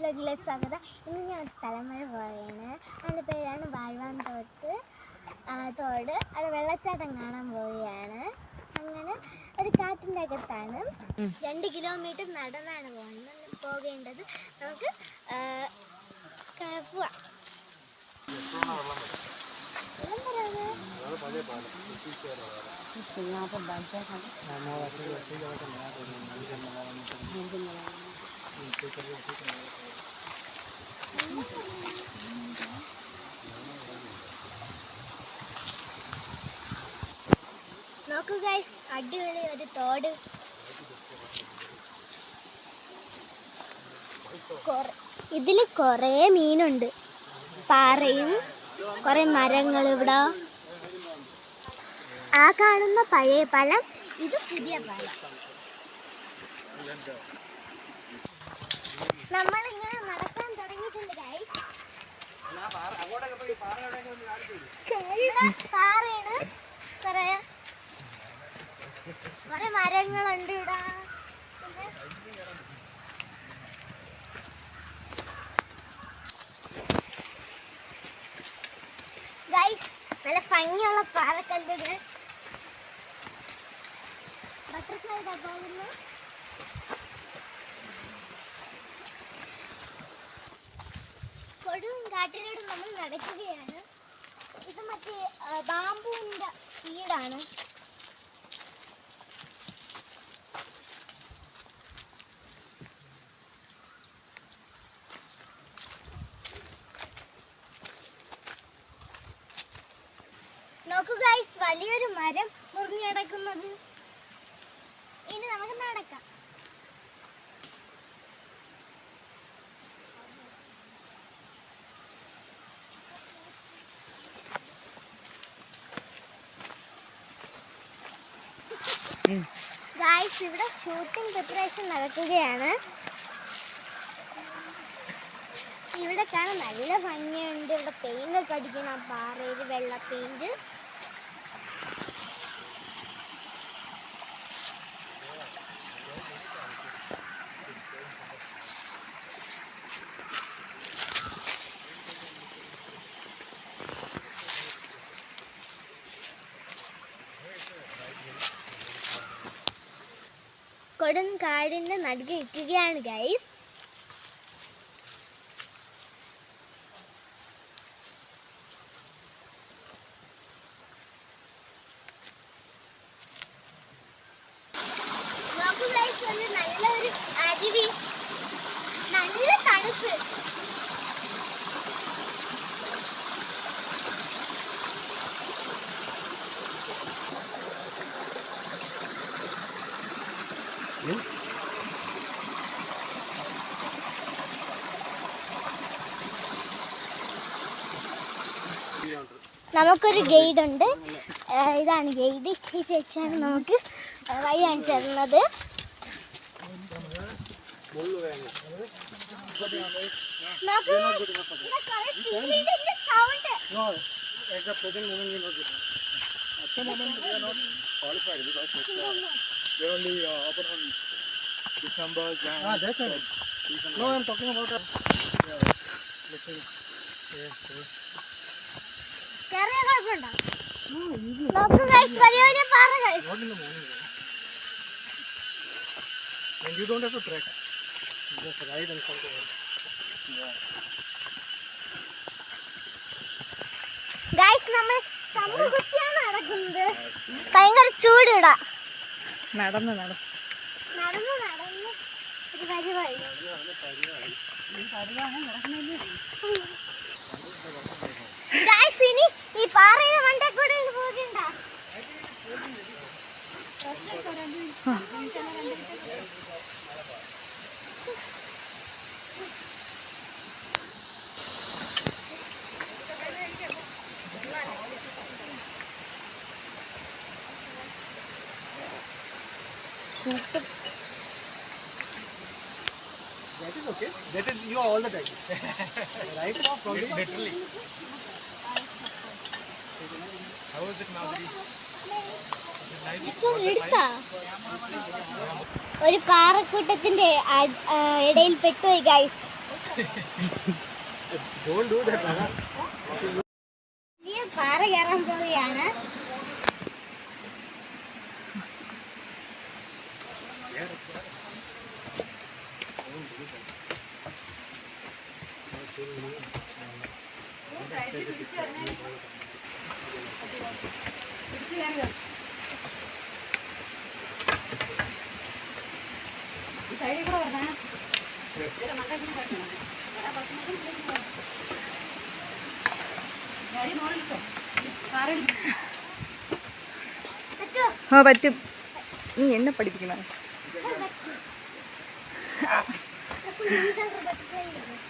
ബ്ലോഗിലെ സ്വാഗതം ഇന്ന് ഞാൻ സ്ഥലം വരെ പോവുകയാണ് അതിന്റെ പേരാണ് വാഴ്വാൻ തോട്ട് തോട്. അത് വെള്ളച്ചാട്ടം കാണാൻ പോവുകയാണ്. അങ്ങനെ ഒരു കാറ്റിന്റെ അകത്താണ് രണ്ട് കിലോമീറ്റർ നടന്നാണ് പോകുന്നത് പോകേണ്ടത് നമുക്ക് പോവാം വെള്ളം നോക്കൂ ഗൈസ് അടിപൊളി ഒരു തോട്. ഇതിൽ കുറേ മീനുണ്ട്. പാറയും കുറേ മരങ്ങൾ ഇവിടെ. ആ കാണുന്ന പഴയ പാലം ഇത് പുതിയ പാലം നമ്മളിങ്ങനെ നടക്കാൻ തുടങ്ങിയിട്ടുണ്ട് ഗൈസ് പാറയാണ്. കുറേ കുറെ മരങ്ങളുണ്ട് ഇവിടെ. നല്ല ഭംഗിയുള്ള പാറക്കല്ലുകൾ ബട്ടർഫ്ലൈ പോകുന്നു കൊടും കാട്ടിലൂടെ നമ്മൾ നടക്കുകയാണ്. ഇത് മറ്റേ ബാമ്പുവിന്റെ വീടാണ് നോക്കൂ ഗൈസ് വലിയൊരു മരം മുറിഞ്ഞു കിടക്കുന്നത് ഇനി നമുക്ക് നടക്കാം ഇവിടെ ഷൂട്ടിംഗ് പ്രിപ്പറേഷൻ നടക്കുകയാണ്. ഇവിടെ കാണാൻ നല്ല ഭംഗിയുണ്ട്. ഇവിടെ പെയിന്റ് ഒക്കെ അടിക്കണം. പാറയിൽ വെള്ള പെയിന്റ് കൊടും കാടിന്റെ നടുക്ക് നിൽക്കുകയാണ് ഗൈസ് നമുക്കൊരു ഗൈഡ് ഉണ്ട് ഏഹ് ഇതാണ് ഗൈഡ് ഈ ചേച്ചിയാണ് നമുക്ക് വഴി കാണിച്ചു തരുന്നത് നോക്കൂ, uh, only uh, open on December, January. Ah, that's. No, I'm talking about. that. yeah, listen. Yes, yes. guys, guys. And you don't have to trek. You just ride and come to work. Yeah. Guys നമ്മൾ കമ്പ് കുത്തിയാണ് നടക്കുന്നത് ഭയങ്കര ചൂടിടാ നടന്ന് നടന്ന്. ഇനി ഈ പാറയുടെ മണ്ട കൂടെ ഒന്ന് പോകണ്ട That is okay. That is you all the time. right now, from literally. How is it now? ഇപ്പൊ എടുത്താ ഒരു പാറക്കൂട്ടത്തിന്റെ ഇടയിൽ പെട്ടുപോയി guys Don't do that, Nana. ഈ പാറ കയറാൻ പോവുകയാണ് പറ്റുമോ ആ പറ്റും നീ എന്നെ പഠിപ്പിക്കണ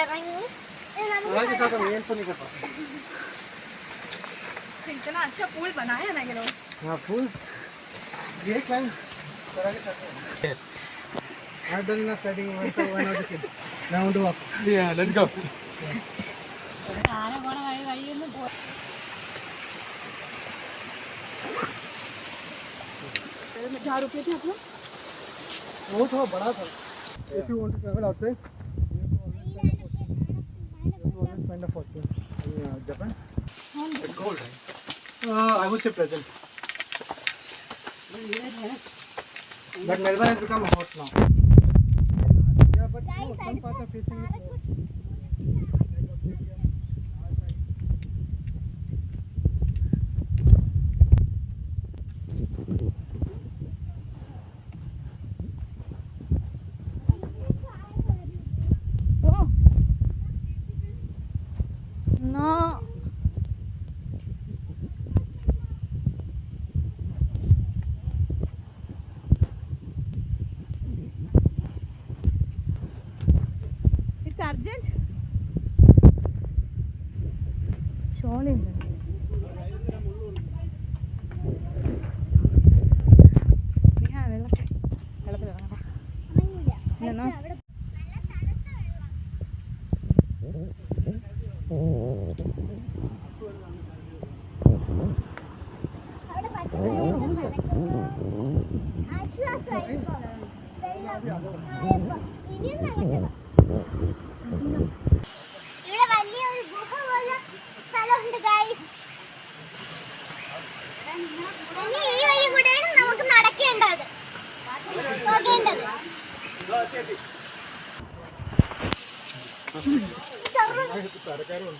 लगाएँगे हाँ, साथ नहीं तो इतना अच्छा फूल बनाया ना ये लोग। हाँ फूल। ये क्या I don't know studying one, so why not a kid? Now do up. Yeah, let's go. झाड़ू पे थे आप लोग वो था बड़ा था। If you want to travel outside have of always fortune in uh, Japan? It's cold right? Uh, I would say pleasant. But Melbourne has become hot now. Yeah but no, some parts are facing it sergeant. Shall ఏంటండి?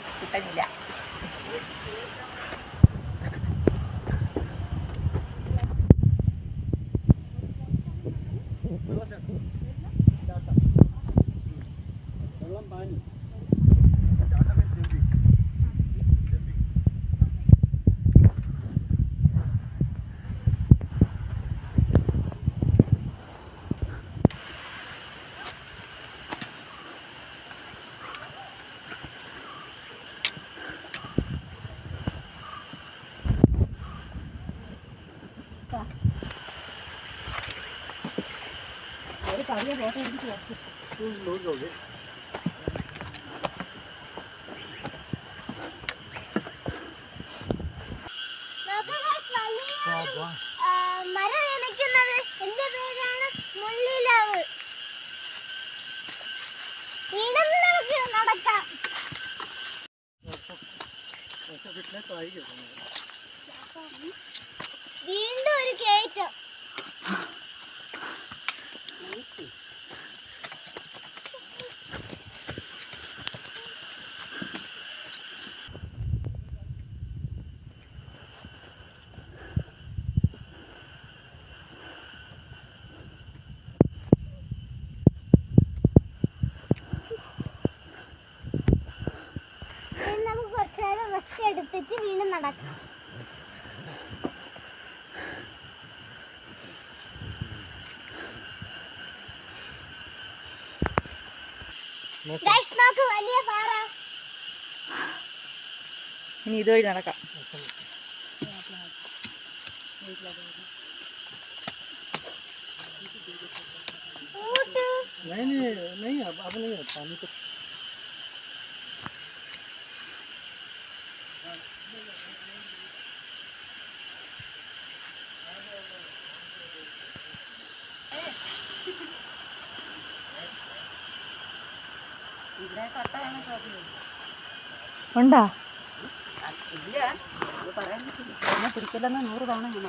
കിട്ടുന്നില്ല ഒരു മുള്ളിലാവ്. നമുക്ക് നടക്കാം. വീണ്ടും ഒരു കേറ്റം rest എടുത്തിട്ട് വീണ്ടും നടക്കാം ഗൈസ് നോക്ക് വലിയ പാറ ഇനി ഇതുവഴി നടക്കാം ഊട്ട് नहीं नहीं नहीं अब अब नहीं है पानी तो ഉണ്ടാ? ഇല്ല പറയാൻ പിടിക്കില്ലെന്ന് നൂറ് തവണ ഞാൻ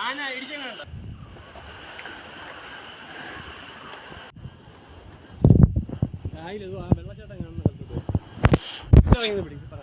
ആന ഇടിച്ചങ്ങണ്ട കായലിത് ആ വെള്ളച്ചാട്ടം കാണുന്ന കണ്ടിട്ട്. പിടിക്കും.